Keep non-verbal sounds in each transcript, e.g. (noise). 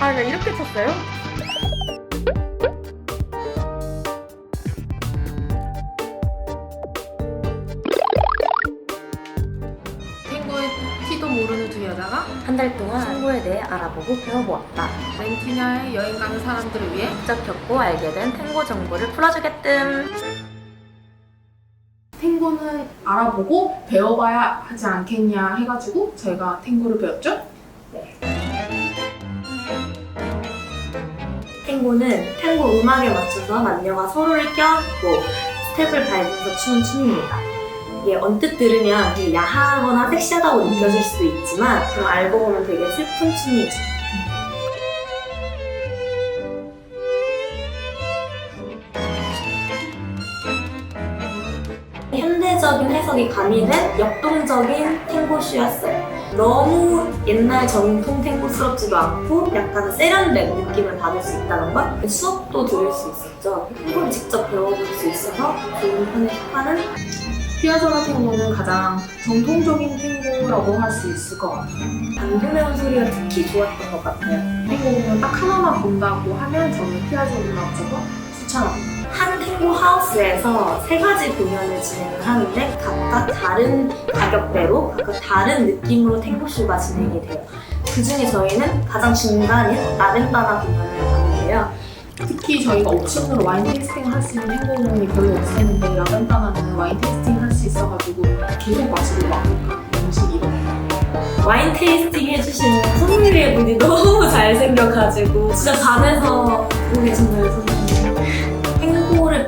아, 나 이렇게 쳤어요? 탱고의 티도 모르는 두 여자가 한 달 동안 탱고에 대해 알아보고 배워보았다. 렌티냐에 여행 가는 사람들을 위해 직접 겪고 알게 된 탱고 정보를 풀어주겠뜸. 탱고는 알아보고 배워봐야 하지 않겠냐 해가지고 저희가 탱고를 배웠죠? 탱고는 탱고 음악에 맞춰서 남녀가 서로를 껴안고 스텝을 밟으면서 추는 춤입니다. 이게 언뜻 들으면 되게 야하거나 섹시하다고 느껴질 수도 있지만 그럼 알고 보면 되게 슬픈 춤이죠. 현대적인 해석이 가미된 역동적인 탱고쇼였어요. 너무 옛날 정통 탱고스럽지도 않고 약간 세련된 느낌을 받을 수 있다는 것 수업도 들을 수 있었죠 탱고를 직접 배워볼 수 있어서 좋은 편에 속하는 피아조라 탱고는 가장 정통적인 탱고라고 할 수 있을 것 같아요. 매운 소리가 특히 좋았던 것 같아요 탱고 보면 딱 하나만 본다고 하면 저는 저거 추천합니다. 한 탱고 하우스에서 세 가지 공연을 진행을 하는데 각각 다른 가격대로 각각 다른 느낌으로 탱고쇼가 진행이 돼요. 그 중에 저희는 가장 중간인 라벤다나 공연을 봤는데요. 특히 저희가 옵션으로 와인 테이스팅 할 수 있는 공연이 별로 없었는데 라벤타나는 와인 테이스팅 할 수 있어가지고 계속 마시고 막 음식 이런 와인 테이스팅 해주시는 소믈리에 분이 (laughs) 너무 잘생겨가지고 진짜 반해서 보고 계신다요 선생님. 탱고를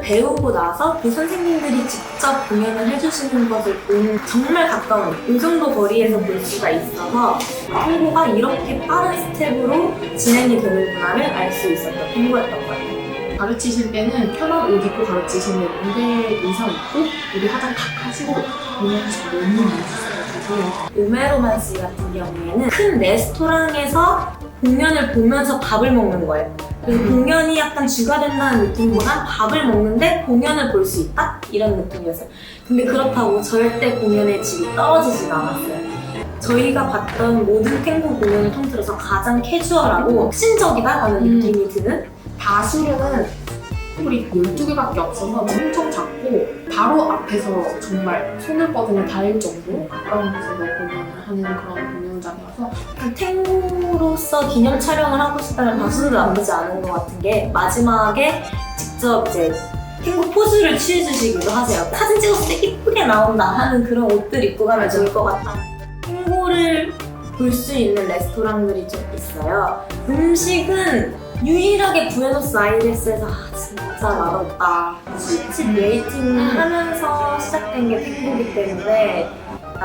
배우고 나서 그 선생님들이 직접 공연을 해주시는 것을 보는 정말 가까운 이 정도 거리에서 볼 수가 있어서 탱고가 이렇게 빠른 스텝으로 진행이 되는구나를 알 수 있었던 탱고였던 것 같아요 가르치실 때는 편한 옷 입고 가르치시는 무대 의상 입고 우리 화장 탁 하시고 공연하시고 너무 멋있어가지고 오메로만스 같은 경우에는 큰 레스토랑에서 공연을 보면서 밥을 먹는 거예요. 그래서 공연이 약간 주가 된다는 느낌보단 밥을 먹는데 공연을 볼 수 있다? 이런 느낌이었어요. 근데 그렇다고 절대 공연의 질이 떨어지지가 않았어요. 저희가 봤던 모든 탱고 공연을 통틀어서 가장 캐주얼하고 혁신적이다라는 음. 느낌이 드는 다수는 홀이 12개밖에 없어서 엄청 작고 바로 앞에서 정말 손을 뻗으면 닿을 정도로 가까운 곳에서 공연을 하는 그런 공연장이어서 약간 탱고로서 기념 촬영을 하고 싶다는 가수도 나쁘지 않은 것 같은 게 마지막에 직접 이제 탱고 포즈를 취해주시기도 하세요. 사진 찍었을 때 이쁘게 나온다 하는 그런 옷들 입고 가면 좋을 것 같다. 탱고를 볼 수 있는 레스토랑들이 좀 있어요. 음식은 유일하게 부에노스 아이레스에서 아, 진짜 맛없다. 술집 웨이팅 하면서 시작된 게 탱고기 때문에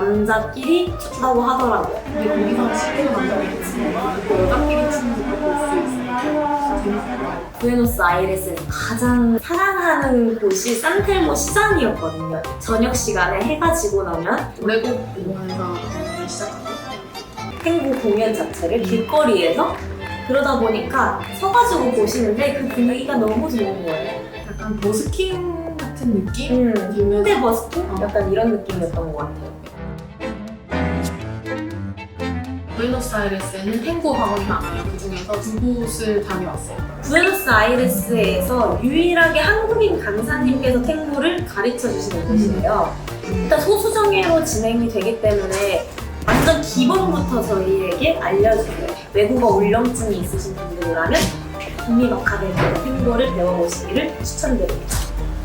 남자끼리 춥다고 하더라고요. 근데 거기서 실제로 남자끼리 치는 거 여자끼리 치는 것도 볼수 있어요. 재밌어요. 부에노스 아이레스에서 가장 사랑하는 곳이 산텔모 시장이었거든요. 저녁 시간에 해가 지고 나면 외국 공연에서 시작하고 탱고 공연 자체를 길거리에서 그러다 보니까 서가지고 보시는데 그 분위기가 너무 좋은 거예요. 약간 버스킹 같은 느낌? 음, 들면서 홍대 버스킹? 어. 약간 이런 느낌이었던 것 같아요. 부에노스아이레스에는 탱고 학원이 많아요. 그 중에서 두 곳을 다녀왔어요. 부에노스 아이레스에서 유일하게 한국인 강사님께서 탱고를 가르쳐 주시는 곳이에요. 일단 소수정예로 진행이 되기 때문에 완전 기본부터 저희에게 알려주세요. 외국어 울렁증이 있으신 분들이라면 국립아카데미 탱고를 배워보시기를 추천드립니다.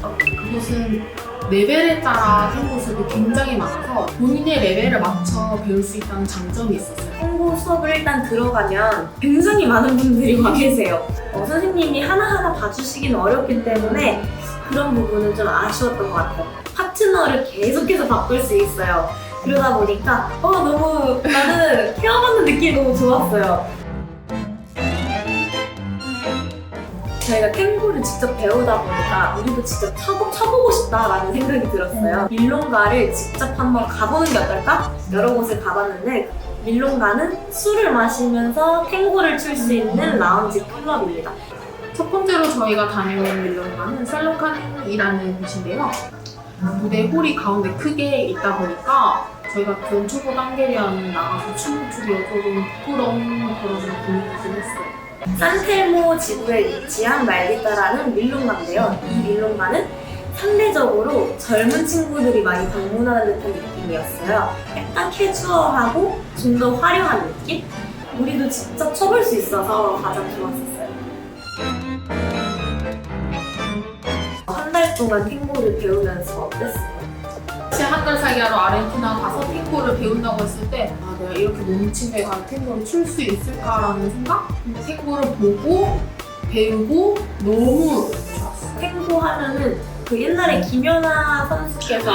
어, 그곳은 레벨에 따라 탱고 수업이 굉장히 많아서 본인의 레벨을 맞춰 배울 수 있다는 장점이 있었어요. 탱고 수업을 일단 들어가면 굉장히 많은 분들이 와 계세요. 어, 선생님이 하나하나 봐주시긴 어렵기 때문에 그런 부분은 좀 아쉬웠던 것 같아요. 파트너를 계속해서 바꿀 수 있어요. 그러다 보니까 어 너무 나는 케어받는 느낌이 너무 좋았어요. 저희가 탱고를 직접 배우다 보니까 우리도 직접 쳐보, 쳐보고 싶다라는 생각이 들었어요. 밀롱가를 직접 한번 가보는 게 어떨까? 여러 곳을 가봤는데 밀롱가는 술을 마시면서 탱고를 출 수 있는 라운지 클럽입니다. 첫 번째로 저희가 다녀온 밀런가는 셀로칸이라는 곳인데요. 무대 홀이 가운데 크게 있다 보니까 저희 같은 초보 단계리아는 나가서 춤을 추기가 조금 부끄러운 그런 분위기긴 했어요. 산텔모 지구에 위치한 말리따라는 밀롱가인데요. 이 밀롱가는 상대적으로 젊은 친구들이 많이 방문하는 듯한 느낌이었어요. 약간 캐주얼하고 좀 더 화려한 느낌? 우리도 직접 쳐볼 수 있어서 가장 좋았었어요. 한 달 동안 탱고를 배우면서 어땠어요? 혹시 한달 살기 하러 아르헨티나 가서 탱고를 배운다고 했을 때, 아, 내가 이렇게 몸치게 가서 탱고를 출 수 있을까라는 생각? 탱고를 보고, 배우고, 너무 좋았어. 탱고 하면은 그 옛날에 김연아 선수께서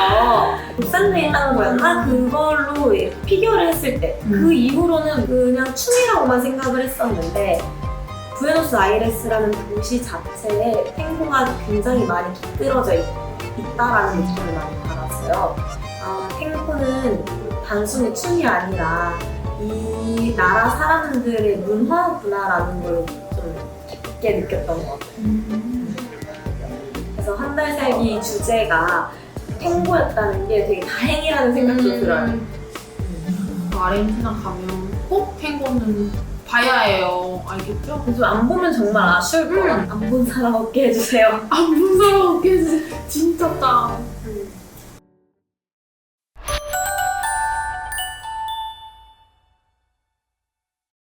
국산대회 따는 거였나? 그걸로 피겨를 했을 때그 음. 이후로는 그냥 춤이라고만 생각을 했었는데 부에노스 아이레스라는 도시 자체에 탱고가 굉장히 많이 깃들어져 있, 있다라는 느낌을 많이 받았어요. 아, 탱고는 단순히 춤이 아니라 이 나라 사람들의 문화구나라는 걸 좀 깊게 느꼈던 것 같아요. 그래서 살기 주제가 탱고였다는 게 되게 다행이라는 생각도 음. 들어요. 아르헨티나 가면 꼭 탱고는 봐야 해요. 알겠죠? 그래서 안 보면 정말 아쉬울 음. 거야. 안 본 사람 없게 해주세요. 안 무서워. 진짜 짱. 음.